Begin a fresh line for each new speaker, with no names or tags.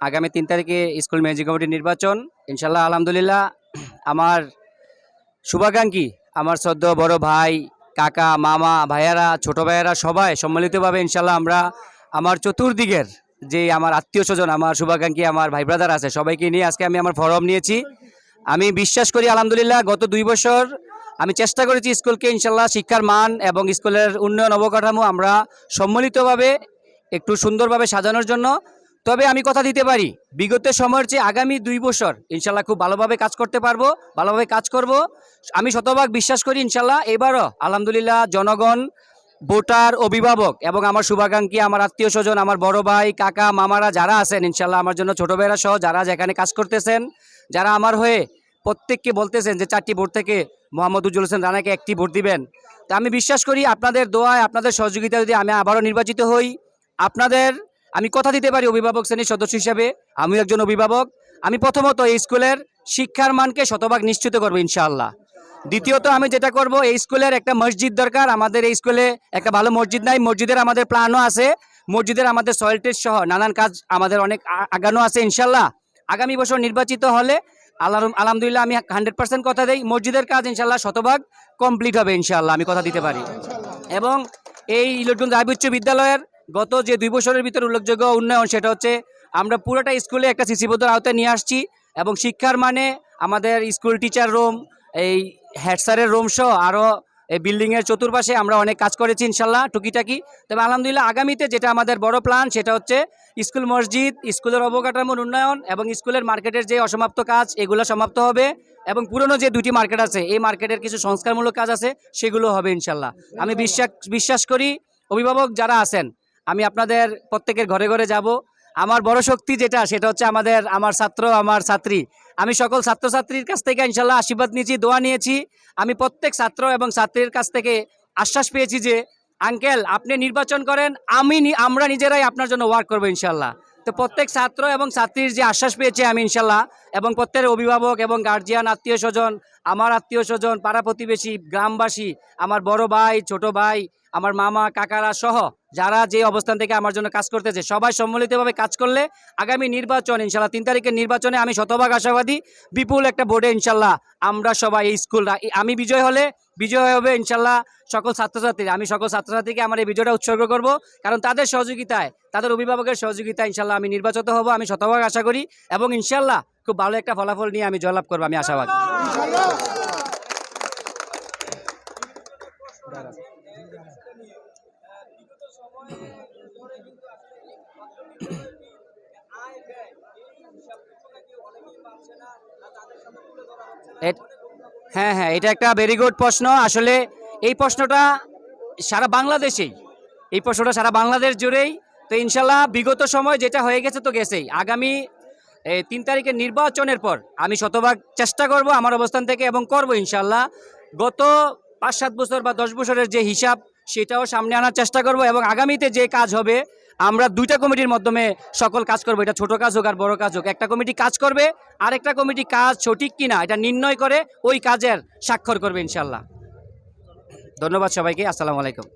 আগামী তিন তারিখে স্কুল ম্যানেজিং কমিটির নির্বাচন। ইনশাল্লাহ আলহামদুলিল্লাহ। আমার শুভাকাঙ্ক্ষী, আমার সদ্য বড় ভাই, কাকা, মামা, ভাইয়ারা, ছোট ভাইয়ারা সবাই সম্মিলিতভাবে ইনশাল্লাহ আমরা আমার চতুর্দিকের যে আমার আত্মীয় স্বজন, আমার শুভাকাঙ্ক্ষী, আমার ভাই ব্রাদার আছে, সবাইকে নিয়ে আজকে আমি আমার ফরম নিয়েছি। আমি বিশ্বাস করি, আলহামদুলিল্লাহ, গত দুই বছর আমি চেষ্টা করেছি স্কুলকে ইনশাল্লাহ শিক্ষার মান এবং স্কুলের উন্নয়ন অবকাঠামো আমরা সম্মিলিতভাবে একটু সুন্দরভাবে সাজানোর জন্য। তবে আমি কথা দিতে পারি, বিগত সময়ের চেয়ে আগামী দুই বছর ইনশাল্লাহ খুব ভালোভাবে কাজ করতে পারব, ভালোভাবে কাজ করব। আমি শতভাগ বিশ্বাস করি ইনশাল্লাহ এবারও আলহামদুলিল্লাহ জনগণ, ভোটার, অভিভাবক এবং আমার শুভাকাঙ্ক্ষী, আমার আত্মীয় স্বজন, আমার বড় ভাই, কাকা, মামারা যারা আছেন ইনশাল্লাহ আমার জন্য ছোট ভাইরা সহ যারা যেখানে কাজ করতেছেন, যারা আমার হয়ে প্রত্যেককে বলতেছেন যে চারটি ভোট থেকে মোহাম্মদ উজ্জ্বল হোসেন রানাকে একটি ভোট দিবেন। তা আমি বিশ্বাস করি আপনাদের দোয়ায়, আপনাদের সহযোগিতা যদি আমি আবারও নির্বাচিত হই, আপনাদের আমি কথা দিতে পারি অভিভাবক শ্রেণির সদস্য হিসাবে? আমিও একজন অভিভাবক। আমি প্রথমত এই স্কুলের শিক্ষার মানকে শতভাগ নিশ্চিত করব ইনশাআল্লাহ। দ্বিতীয়ত আমি যেটা করব, এই স্কুলের একটা মসজিদ দরকার। আমাদের এই স্কুলে একটা ভালো মসজিদ নাই। মসজিদের আমাদের প্ল্যানও আছে। মসজিদের আমাদের সয়েল টেস্ট সহ নানান কাজ আমাদের অনেক আগানো আছে ইনশাল্লাহ আগামী বছর নির্বাচিত হলে আল্লাহ আলহামদুলিল্লাহ আমি হান্ড্রেড পার্সেন্ট কথা দেই। মসজিদের কাজ ইনশাল্লাহ শতভাগ কমপ্লিট হবে ইনশাল্লাহ আমি কথা দিতে পারি। এবং এই ইলেকট্রন রায় উচ্চ বিদ্যালয়ের গত যে দুই বছরের ভিতরে উল্লেখযোগ্য উন্নয়ন সেটা হচ্ছে আমরা পুরোটা স্কুলে একটা সিসিবদ্ধ আওতায় নিয়ে আসছি এবং শিক্ষার মানে আমাদের স্কুল টিচার রুম, এই হেড স্যারের রুম সহ আরও এই বিল্ডিংয়ের চতুর্পাশে আমরা অনেক কাজ করেছি ইনশাল্লাহ, টুকিটাকি। তবে আলহামদুলিল্লাহ আগামীতে যেটা আমাদের বড় প্ল্যান সেটা হচ্ছে স্কুল মসজিদ, স্কুলের অবকাঠামোর উন্নয়ন এবং স্কুলের মার্কেটের যে অসমাপ্ত কাজ এগুলো সমাপ্ত হবে এবং পুরনো যে দুটি মার্কেট আছে এই মার্কেটের কিছু সংস্কারমূলক কাজ আছে সেগুলো হবে ইনশাল্লাহ। আমি বিশ্বাস বিশ্বাস করি অভিভাবক যারা আছেন আমি আপনাদের প্রত্যেকের ঘরে ঘরে যাব। আমার বড় শক্তি যেটা, সেটা হচ্ছে আমাদের, আমার ছাত্র, আমার ছাত্রী। আমি সকল ছাত্রছাত্রীর কাছ থেকে ইনশাল্লাহ আশীর্বাদ নিয়েছি, দোয়া নিয়েছি। আমি প্রত্যেক ছাত্র এবং ছাত্রীর কাছ থেকে আশ্বাস পেয়েছি যে, আঙ্কেল, আপনি নির্বাচন করেন, আমি আমরা নিজেরাই আপনার জন্য ওয়ার্ক করব ইনশাল্লাহ। তো প্রত্যেক ছাত্র এবং ছাত্রীর যে আশ্বাস পেয়েছি আমি ইনশাল্লাহ, এবং প্রত্যেকের অভিভাবক এবং গার্জিয়ান আত্মীয় স্বজন, আমার আত্মীয় স্বজন, পাড়া প্রতিবেশী, গ্রামবাসী, আমার বড় ভাই, ছোট ভাই, আমার মামা, কাকারা সহ যারা যে অবস্থান থেকে আমার জন্য কাজ করতেছে, সবাই সম্মিলিতভাবে কাজ করলে আগামী নির্বাচন, ইনশাল্লাহ তিন তারিখের নির্বাচনে আমি শতভাগ আশাবাদী, বিপুল একটা বোর্ডে ইনশাল্লাহ আমরা সবাই এই স্কুল আমি বিজয় হলে বিজয় হবে ইনশাল্লাহ সকল ছাত্রছাত্রী আমি সকল ছাত্রছাত্রীকে আমার এই বিজয়টা উৎসর্গ করব, কারণ তাদের সহযোগিতায়, তাদের অভিভাবকের সহযোগিতায় ইনশাল্লাহ আমি নির্বাচিত হব, আমি শতভাগ আশা করি এবং ইনশাল্লাহ খুব ভালো একটা ফলাফল নিয়ে আমি জয়লাভ করব, আমি আশাবাদী। হ্যাঁ হ্যাঁ এটা একটা ভেরি গুড প্রশ্ন। আসলে এই প্রশ্নটা সারা বাংলাদেশেই, এই প্রশ্নটা সারা বাংলাদেশ জুড়েই। তো ইনশাল্লাহ বিগত সময় যেটা হয়ে গেছে তো গেছেই। আগামী তিন তারিখের নির্বাচনের পর আমি শতভাগ চেষ্টা করব আমার অবস্থান থেকে এবং করব ইনশাল্লাহ। গত পাঁচ সাত বছর বা দশ বছরের যে হিসাব সেটাও সামনে আনার চেষ্টা করব এবং আগামীতে যে কাজ হবে, আমরা দুইটা কমিটির মাধ্যমে সকল কাজ করব। এটা ছোট কাজ হোক আর বড় কাজ হোক। একটা কমিটি কাজ করবে আর একটা কমিটি কাজ সঠিক কিনা এটা নির্ণয় করে ওই কাজের স্বাক্ষর করবে ইনশাল্লাহ ধন্যবাদ সবাইকে, আসসালামু আলাইকুম।